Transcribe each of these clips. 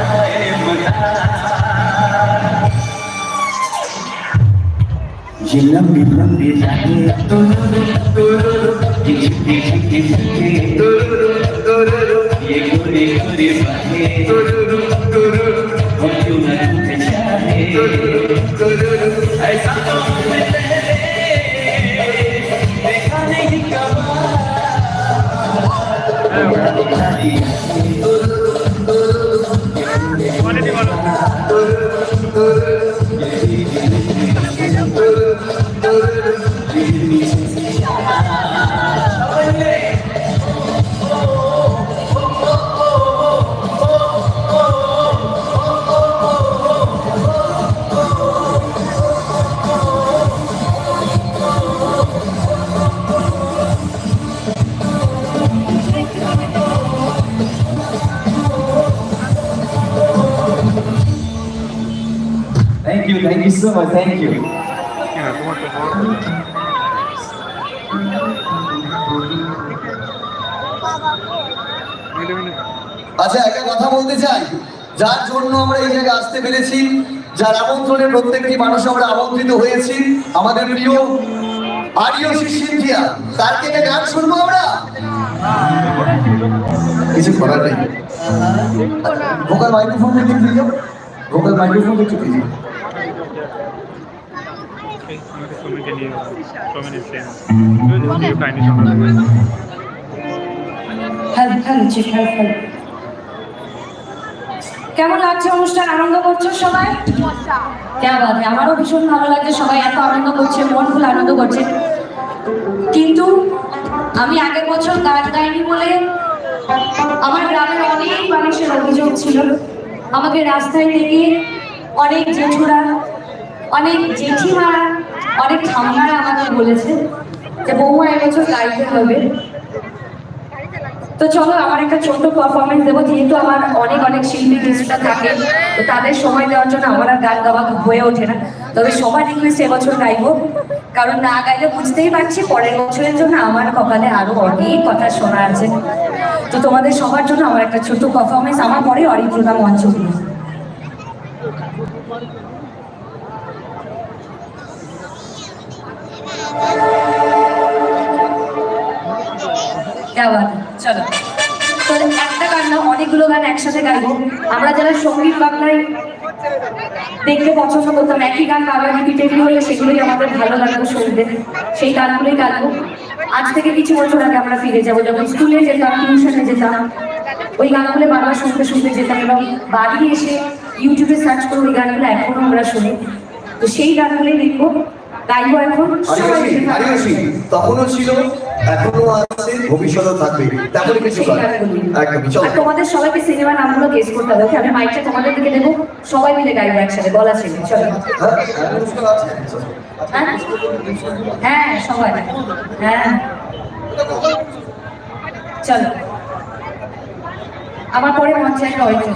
पीने का है मजा ये लंबी लंबी जाने ये झुके झुके झुके ये गोरे गोरे बातें हम क्यों न टूटे चाहे ऐसा तो हमने पहले देखा नहीं Thank so much, thank you. আচ্ছা একটা কথা বলতে চাই। যার জন্য আমরা এই জায়গায় আসতে পেরেছি যার আমন্ত্রণে প্রত্যেকটি মানুষ আমরা আমন্ত্রিত হয়েছি আমাদের প্রিয় আরিয় সিন্ধিয়া তার থেকে গান শুনব আমরা? কিছু করার নেই। ভোকাল মাইক্রোফোন একটু দিয়ে ভোকাল মাইক্রোফোন একটু দিয়ে কেমন লাগছে অনুষ্ঠান? আনন্দ করছ সবাই? কেমন আমারও ভীষণ ভালো লাগছে। সবাই এত আনন্দ করছে, মন আনন্দ করছে। কিন্তু আমি আগের বছর গান গাইনি বলে আমার গ্রামের অনেক মানুষের অভিযোগ ছিল। আমাকে রাস্তায় থেকে অনেক জেঠুরা অনেক জেঠিমারা, অনেক ঠাম্মারা আমাকে বলেছে যে, বৌমা এবছর গাইতে হবে। তো চলো, আমার একটা ছোট্ট পারফরমেন্স দেবো। যেহেতু আমার অনেক অনেক শিল্পী কিছুটা থাকে, তো তাদের সময় দেওয়ার জন্য আমার আর গান গাওয়া হয়ে ওঠে না। তবে সবার রিকোয়েস্ট এবছর গাইবো। কারণ না গাইলে বুঝতেই পারছি পরের বছরের জন্য আমার কপালে আরও অনেক কথা শোনা আছে। তো তোমাদের সবার জন্য আমার একটা ছোট্ট পারফরমেন্স আমার পরে অরিপ্রদা মঞ্চ একসাথে গাইবো। আমরা যারা সংগীত বাংলায় দেখতে পছন্দ করতাম একই গান বাবার রিপিটেডলি হলে সেগুলোই আমাদের ভালো লাগতো শুনতে। সেই গানগুলোই গাইবো। আজ থেকে কিছু বছর আগে আমরা ফিরে যাব যখন স্কুলে যেতাম টিউশনে যেতাম ওই গানগুলো বারবার শুনতে শুনতে যেতাম এবং বাড়ি এসে ইউটিউবে সার্চ করে ওই গানগুলো এখনও আমরা শুনি। তো সেই গানগুলোই দেখব গাইবো এখন। তখনও ছিল এখনও আছে ভবিষ্যতেও থাকবে। তেমন কিছু নয় একদম চলো। তোমাদের সবাইকে সিনেমা নামগুলো গেস করতে হবে। আমি মাইকটা তোমাদের দিকে দেবো। সবাই মিলে গাইবে একসাথে বলা ছিল চলো। হ্যাঁ, হ্যাঁ, হ্যাঁ? হ্যাঁ সবাই। হ্যাঁ। চলো। আমার পরে মঞ্চে একটা অর্জন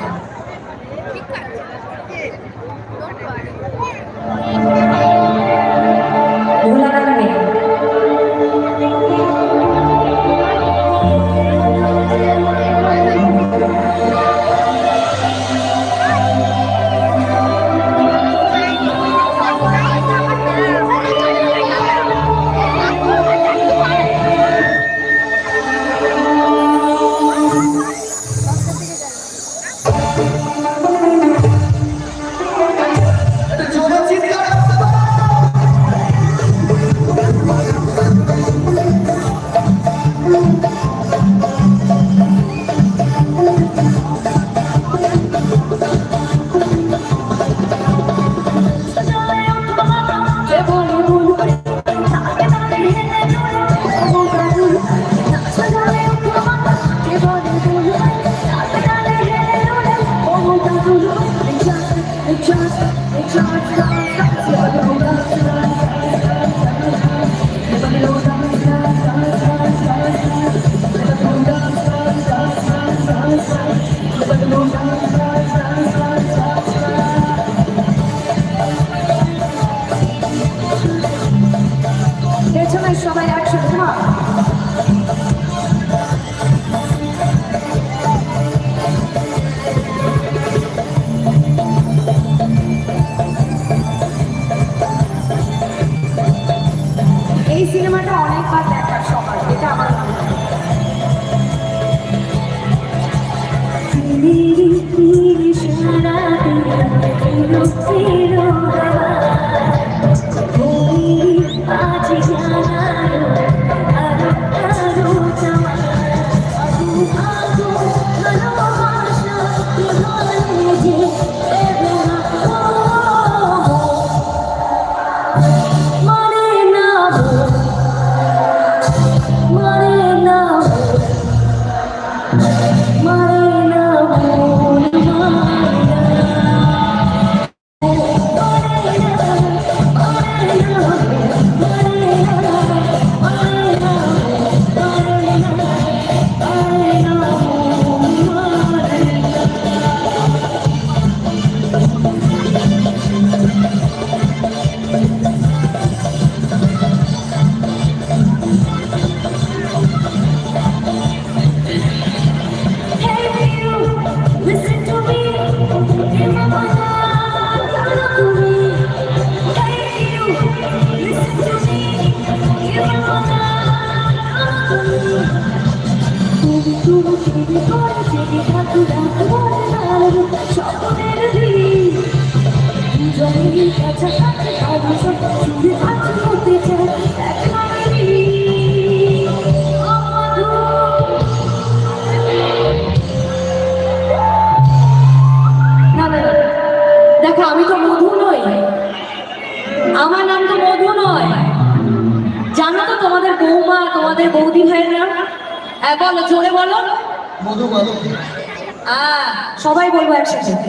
একসাথে।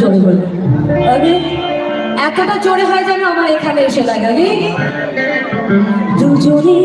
জোরে লাভ এই জোরে জোরে হয় যেন আমার এখানে এসে লাগে দুজনে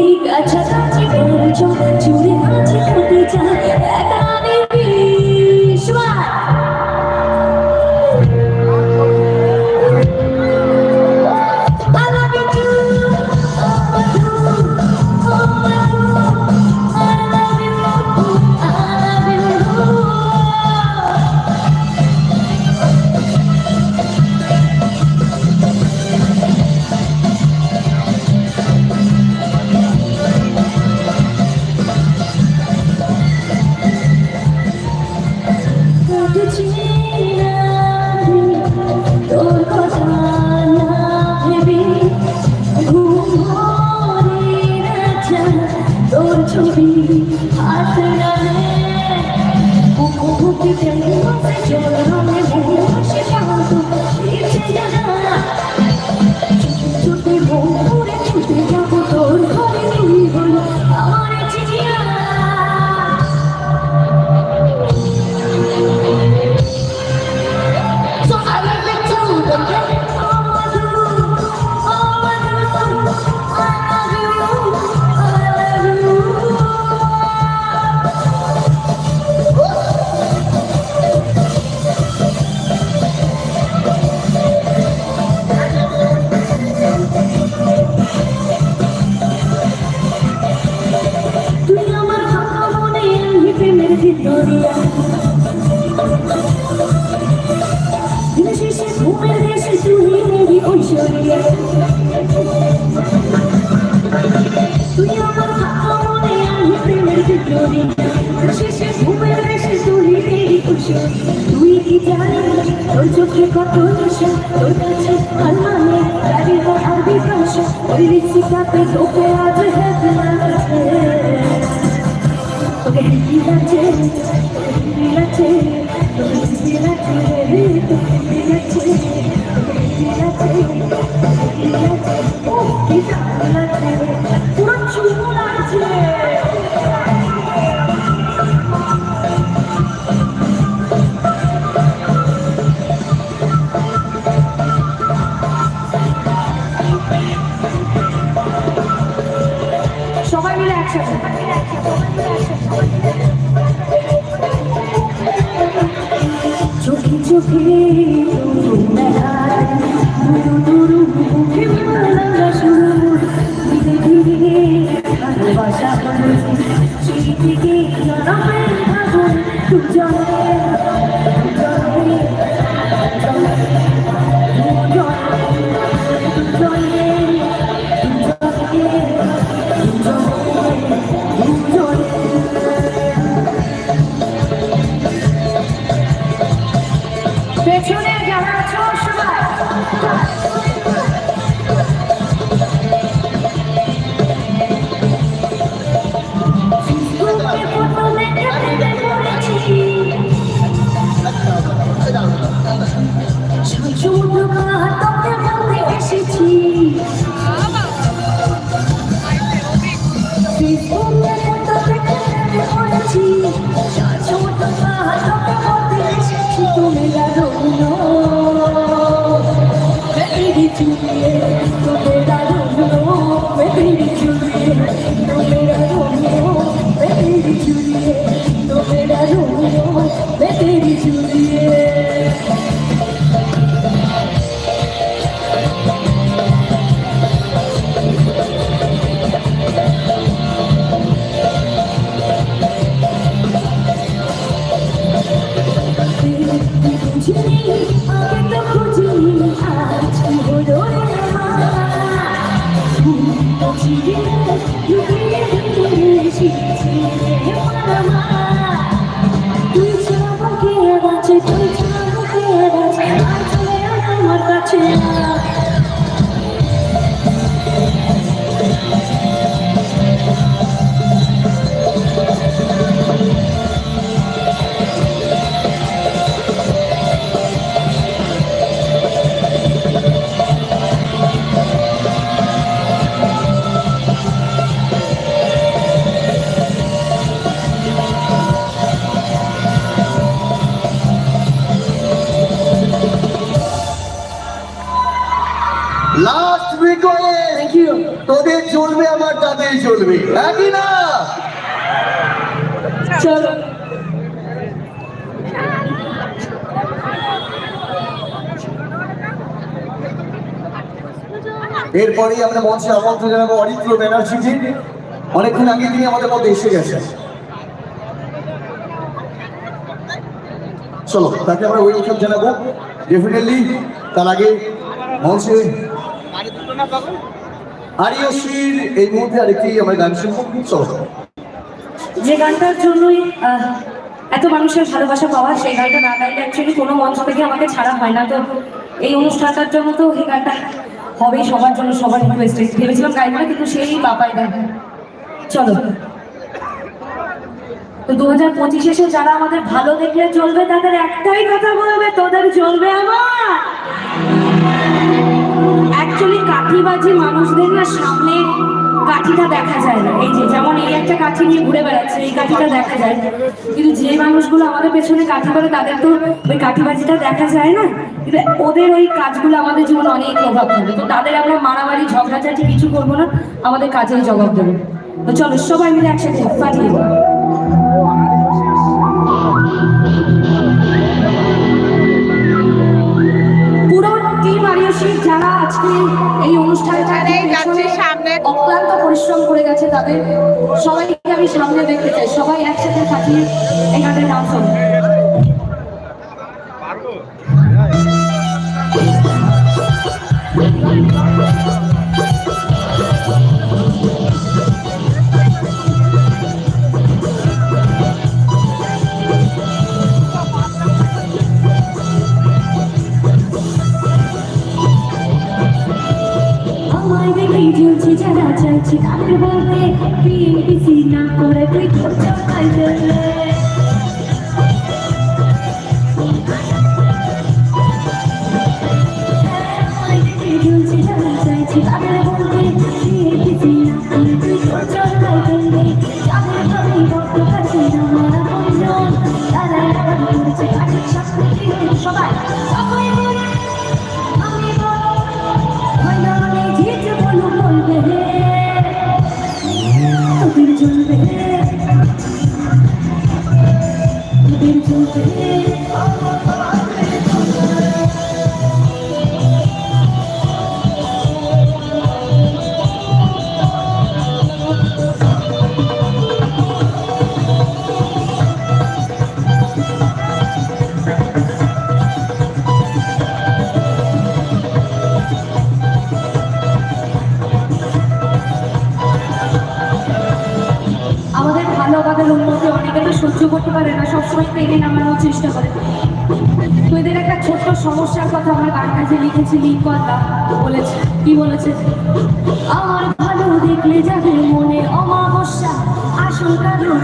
রিক্সিটাতে তোকে আজ হেঁটে লাগছে তোকে হিন্দি লাগছে তোকে লাগছে তোকে হিন্দি লাগছে রে তোকে হিন্দি লাগছে তোকে লাগছে তোকে লাগছে ও, কি লাগছে পুরো চুমু লাগছে। চোখে চোখে চলবে। একই না। চলো। এরপরেই আমরা মঞ্চে আমন্ত্রণ জানাব অরিত্র ব্যানার্জিজি অনেকক্ষণ আগে তিনি আমাদের মধ্যে এসে গেছেন। চলো তাকে আমরা ওয়েলকাম জানাব। ডেফিনেটলি তার আগে মঞ্চে আরিয়সীর এই মুহূর্তে আরেকটি আমরা গান শুনব। চলো। যে গানটার জন্যই এত মানুষের ভালোবাসা পাওয়া, সেই গানটা না গাইলে অ্যাকচুয়ালি কোনো মঞ্চ থেকে আমাকে ছাড়া হয় না। তো এই অনুষ্ঠানটার জন্য তো এই গানটা হবেই, সবার জন্য সবার রিকোয়েস্টে ভেবেছিলাম গাইব না, কিন্তু সেই বাপাই দেয় চলো। তো দু হাজার পঁচিশে যারা আমাদের ভালো দেখলে চলবে তাদের একটাই কথা বলবে, তোদের চলবে আমার। অ্যাকচুয়ালি কাঠিবাজি মানুষদের না সামনে কাঠিটা দেখা যায় না। এই যে যেমন এই একটা কাঠি নিয়ে ঘুরে বেড়াচ্ছে, এই কাঠিটা দেখা যায়। কিন্তু যে মানুষগুলো আমাদের পেছনে কাঠি করে, তাদের তো ওই কাঠিবাজিটা দেখা যায় না। কিন্তু ওদের ওই কাজগুলো আমাদের জীবনে অনেক প্রভাব ফেলে। তো তাদের আমরা মারামারি, ঝগড়াঝাটি কিছু করব না, আমাদের কাজেই জবাব দেবো। তো চলো সবাই মিলে একসাথে পাঠিয়ে দেবো টিম যারা আজকে এই অনুষ্ঠানে যাচ্ছে সামনে। অক্লান্ত পরিশ্রম করে গেছে তাদের সবাইকে আমি সামনে দেখতে চাই সবাই একসাথে থাকি এখানে নাম হবে তাদের বলতে বিএনপিসি না করে তুই তোর চাকাই ফেললে আমাদের উন্নতি অনেকে তো সহ্য করতে পারে না, সবসময় টেনে নামানোর চেষ্টা করে। তো এদের একটা ছোট্ট সমস্যার কথা আমার গানটা যে লিখেছি লিঙ্কনদা বলেছে। কি বলেছে? আমার ভালো দেখলে যাবে মনে অমাবস্যা আসল কারণ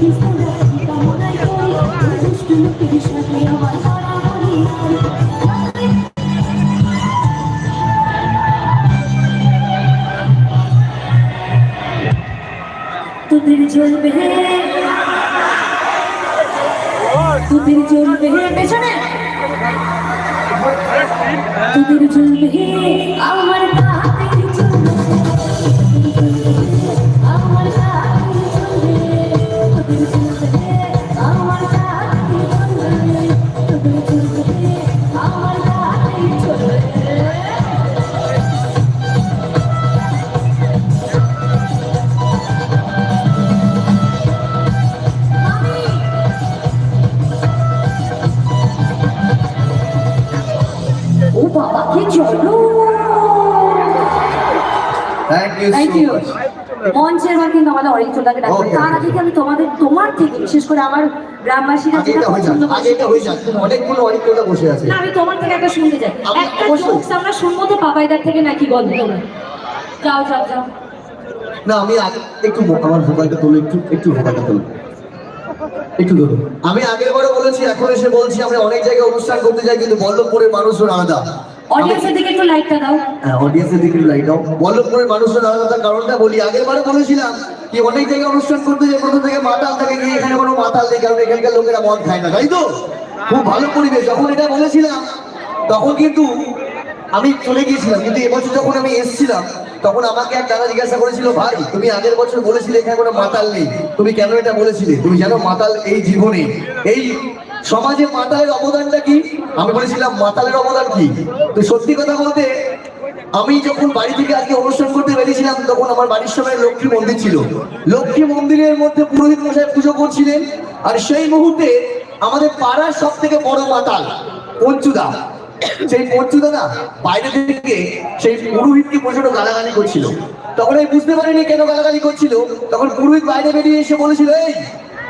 তোদের চলবে তোদের চলবে পেছনে। তোদের চলবে আমার তোদের চলবে আমার কাদের চলবে তোদের মঞ্চের বার কিন্তু আমাদের ডাকবে। তার আগে আমি তোমাদের তোমার থেকে বিশেষ করে আমার গ্রামবাসীরা যেটা পছন্দ অনেকগুলো বসে আছে। না আমি তোমার থেকে একটা শুনতে চাই। একটা। জোকস আমরা শুনব তো পাপাইদার থেকে নাকি বলব তোমরা? যাও যাও যাও। না আমি আগে একটু আমার ভোকালটা তোলো একটু একটু ভোকালটা তোলো। একটু ধরো আমি আগের বলেছি এখন এসে বলছি আমরা অনেক জায়গায় অনুষ্ঠান করতে যাই কিন্তু বল্লভপুরের মানুষজন আলাদা। অডিয়েন্সের দিকে একটু লাইটটা দাও। অডিয়েন্সের দিকে লাইট দাও। বল্লভপুরের মানুষজন আলাদা কারণটা বলি। আগের বারে বলেছিলাম কি, অনেক জায়গায় অনুষ্ঠান করতে যাই প্রথম থেকে মাতাল থাকে গিয়ে এখানে কোনো মাতাল নেই, কারণ এখানকার লোকেরা মদ খায় না, তাই তো? খুব ভালো পরিবেশ। যখন এটা বলেছিলাম, তখন কিন্তু আমি চলে গিয়েছিলাম। কিন্তু এবছর যখন আমি এসেছিলাম, তখন আমাকে এক দাদা জিজ্ঞাসা করেছিল, ভাই, তুমি আগের বছর বলেছিলে এখানে কোনো মাতাল নেই। তুমি কেন এটা বলেছিলে? তুমি জানো মাতাল এই জীবনে, এই সমাজে মাতালের অবদানটা কি? আমি বলেছিলাম, মাতালের অবদান কি? তো সত্যি কথা বলতে, আমি যখন বাড়ি থেকে আজকে অনুষ্ঠান করতে বেরিয়েছিলাম, তখন আমার বাড়ির সময় লক্ষ্মী মন্দির ছিল। লক্ষ্মী মন্দিরের মধ্যে পুরোহিত মশাই পুজো করছিলেন। আর সেই মুহূর্তে আমাদের পাড়ার সব থেকে বড় মাতাল, পঞ্চুদা। সেই পঞ্চুদা না, বাইরে থেকে সেই পুরোহিতকে প্রচণ্ড গালাগালি করছিল। তখন আমি বুঝতে পারিনি কেন গালাগালি করছিল। তখন পুরোহিত বাইরে বেরিয়ে এসে বলেছিল, এই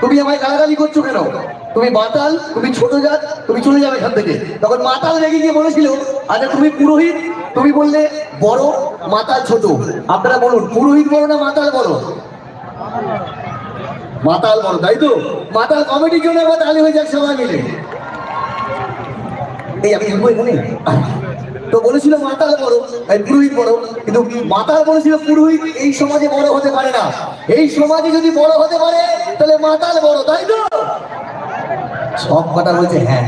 তুমি আমায় গালাগালি করছ কেন? তুমি মাতাল, তুমি ছোট জাত, তুমি চলে যাবে এখান থেকে। তখন মাতাল রেগে গিয়ে বলেছিল আচ্ছা তুমি পুরোহিত? তুমি বললে, বড়, মাতাল, ছোট। আপনারা বলুন, পুরোহিত বড় না মাতাল বড়? মাতাল বড়, তাই তো? মাতাল কমিটির জন্য এবার তালি হয়ে যাক সবাই মিলে। এই, আমি এখানে? তো বলেছিল মাতাল বড় পুরোহিত বড় কিন্তু মাতাল বলেছিল পুরোহিত এই সমাজে বড় হতে পারে না। এই সমাজে যদি বড় হতে পারে, তাহলে মাতাল বড়, তাই তো? সব কথা বলছে হ্যাঁ।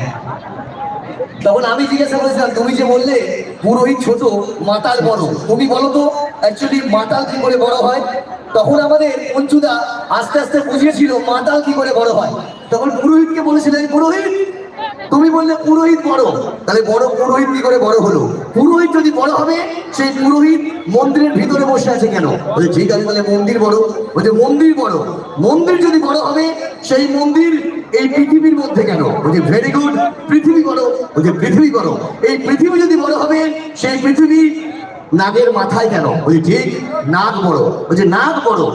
তখন আমি জিজ্ঞাসা করেছিলাম, তুমি যে বললে পুরোহিত ছোট, মাতাল বড়, তুমি বলো তো অ্যাকচুয়ালি মাতাল কি করে বড় হয়? তখন আমাদের পঞ্চুদা আস্তে আস্তে বুঝিয়েছিল, মাতাল কি করে বড় হয়। তখন পুরোহিতকে বলেছিলেন, পুরোহিত তুমি বললে পুরোহিত বড়, তাহলে বড় পুরোহিত কি করে বড় হলো? পুরোহিত যদি বড় হবে, সেই পুরোহিত মন্দিরের ভিতরে বসে আছে কেন? বলে, ঠিক আছে, তাহলে মন্দির বড়। বলছে, মন্দির বড়। মন্দির যদি বড় হবে, সেই মন্দির এই পৃথিবীর মধ্যে কেন? বলছে ভেরি গুড পৃথিবী বড়। বলছে, পৃথিবী বড়। এই পৃথিবী যদি বড় হবে, সেই পৃথিবী নাগের মাথায় কেন? ওই ঠিক নাক বড়। বলছে নাক বড়।